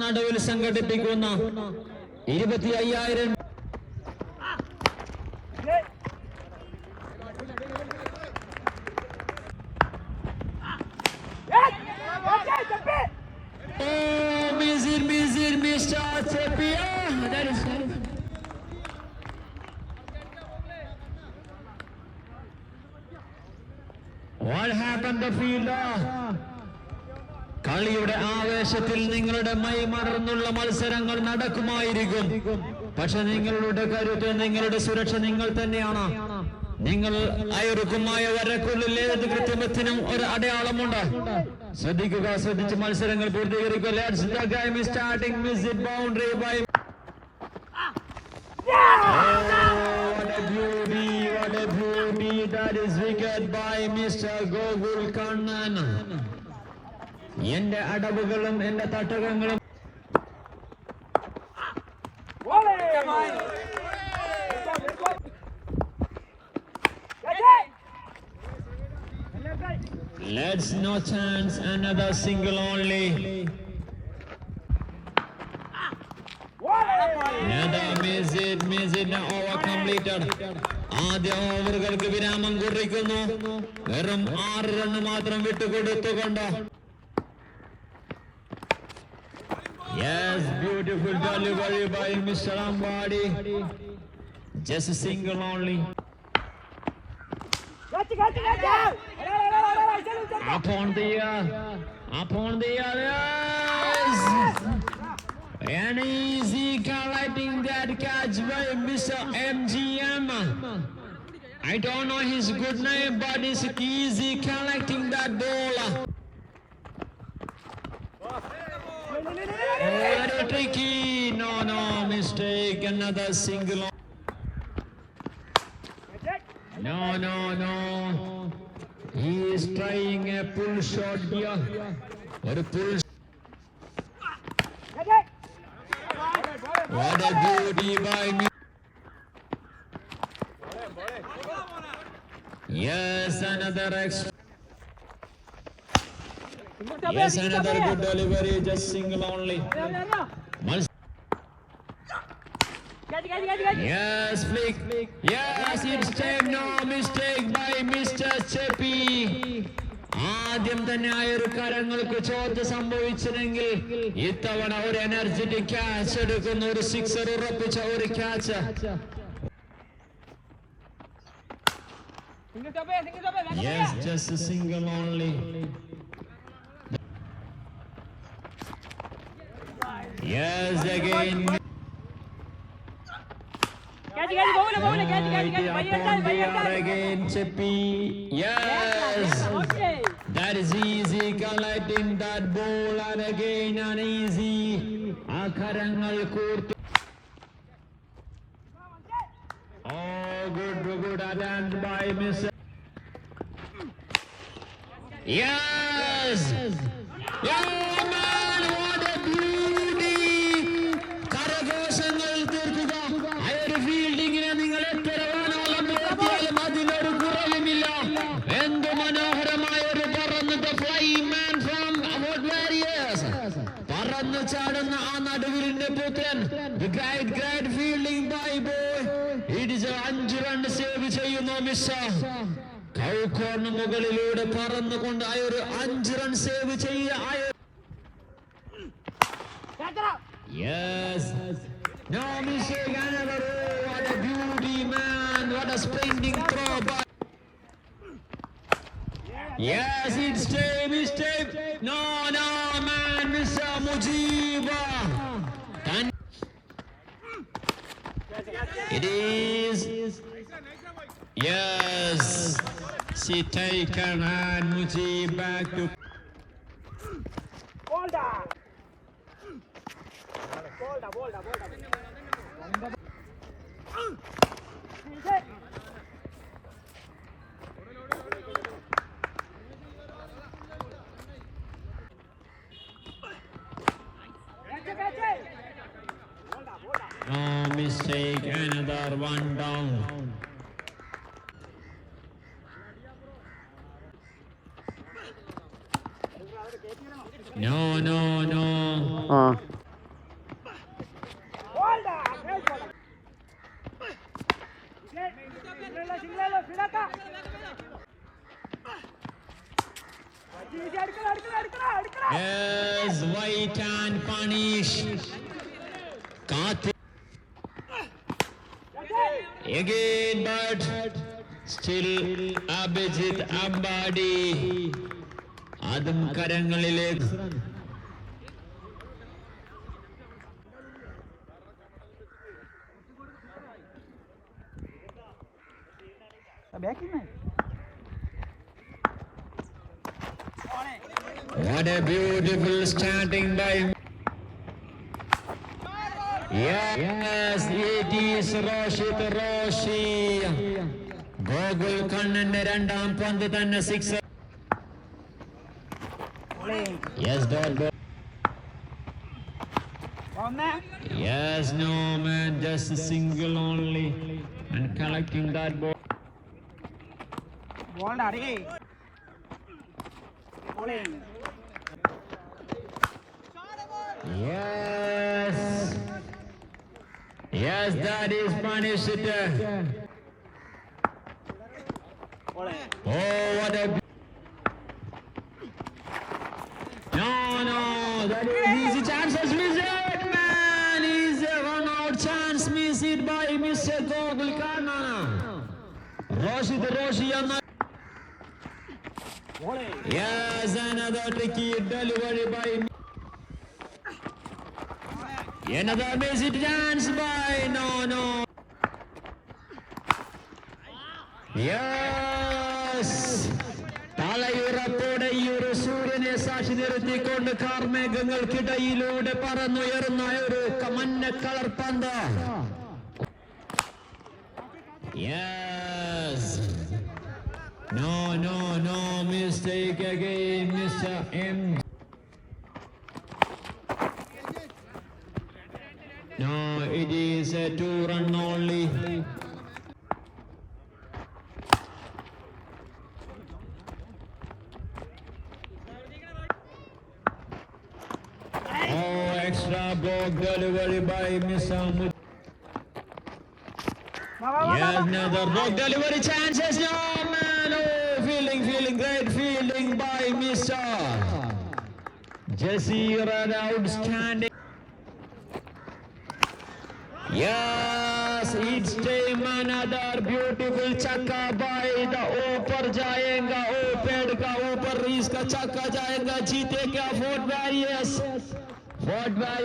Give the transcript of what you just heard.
നടുവിൽ സംഘടിപ്പിക്കുന്ന ഇരുപത്തി അയ്യായിരം കളിയുടെ ആവേശത്തിൽ നിങ്ങളുടെ മൈ മറന്നുള്ള മത്സരങ്ങൾ നടക്കുമായിരിക്കും. പക്ഷെ നിങ്ങളുടെ കരുത്ത് നിങ്ങളുടെ സുരക്ഷ നിങ്ങൾ തന്നെയാണ്. നിങ്ങൾ അയറുക്കുമായ വരക്കുള്ളിൽ ഏത് കൃത്രിമത്തിനും ഒരു അടയാളമുണ്ട്. ശ്രദ്ധിക്കുക ശ്രദ്ധിച്ച് മത്സരങ്ങൾ പൂർത്തീകരിക്കുക. Starting boundary game is wicket by Mr. Gogul Kannan. എന്റെ അടവുകളും എന്റെ തട്ടകങ്ങളും Let's no chance another single only. Another miss it, miss it, now over completed. ആദ്യ ഓവറുകൾക്ക് വിരാമം കുറിക്കുന്നു. വെറും ആറ് റണ്ണ് മാത്രം വിട്ടുകൊടുത്തുകൊണ്ട്. Yes beautiful delivery by mister Ambadi just single only I don't know his good name, but it's easy collecting that ball. Very tricky. No, no, mistake. Another single. No, no, no. He is trying a pull shot here. What a pull. What a beauty by me. Yes, another extra. Yes, another good delivery. Just single only. Yes, flick. Yes, it's time. No mistake by Mr. Chepi. ആദ്യം തന്നെ ആ ഒരു കരങ്ങൾക്ക് ചോദ്യം സംഭവിച്ചില്ലെങ്കിൽ ഇത്തവണ ഒരു energetic catch എടുക്കുന്ന ഒരു sixer ഉറപ്പിച്ച ഒരു catch Yes, just a single only. Yes, again. Upon the air again, Chippy. Yes. That is easy, collecting that ball and again an easy. ആ Oh, good, good attempt by Miss. Yes! Yeah, man, what കൗക്കോണിന് മുകളിലൂടെ പറന്നുകൊണ്ട് ആ ഒരു അഞ്ച് run save ചെയ്യുക Yes! She taken and Muji back to... Bolda! Bolda, bolda, bolda. No mistake, another one down. No, no, no. ആ Yes, white and punish. Kathi. Again, but still Abhijit Ambadi. അതും കരങ്ങളിലേക്ക് What a beautiful starting by. Yes, it is Roshit Roshi. Gokul കണ്ണന്റെ രണ്ടാം പന്ത് തന്നെ playing. Yes, bad boy. One man? Yes, no man, just a single only. And collecting that ball. Ball, Daddy. Bowling. Yes. Yes, that is punished. Bowling. Oh. That is easy chance has missed it, man. A run out chance missed by Mr. Gogul Karnana. Roshid Roshi and Yes, another tricky delivery by Another missed chance by no no. Yes. പിടിച്ചു നിർത്തിക്കൊണ്ട് കാർമേഘങ്ങൾക്കിടയിലൂടെ പറന്നുയർന്ന ഒരു കമന്ന colour പന്ത. No no no mistake again mister M no it is a two run only extra block delivery by Mr. Mut. Another block delivery chances. No, man. Oh, fielding, fielding, great fielding by Mr. Jesse Red outstanding. Yes, it's time another beautiful chakka by the ऊपर जाएगा ओ पेड़ का ऊपर इसका चक्का जाएगा जीतेगा fort वैरियस What value?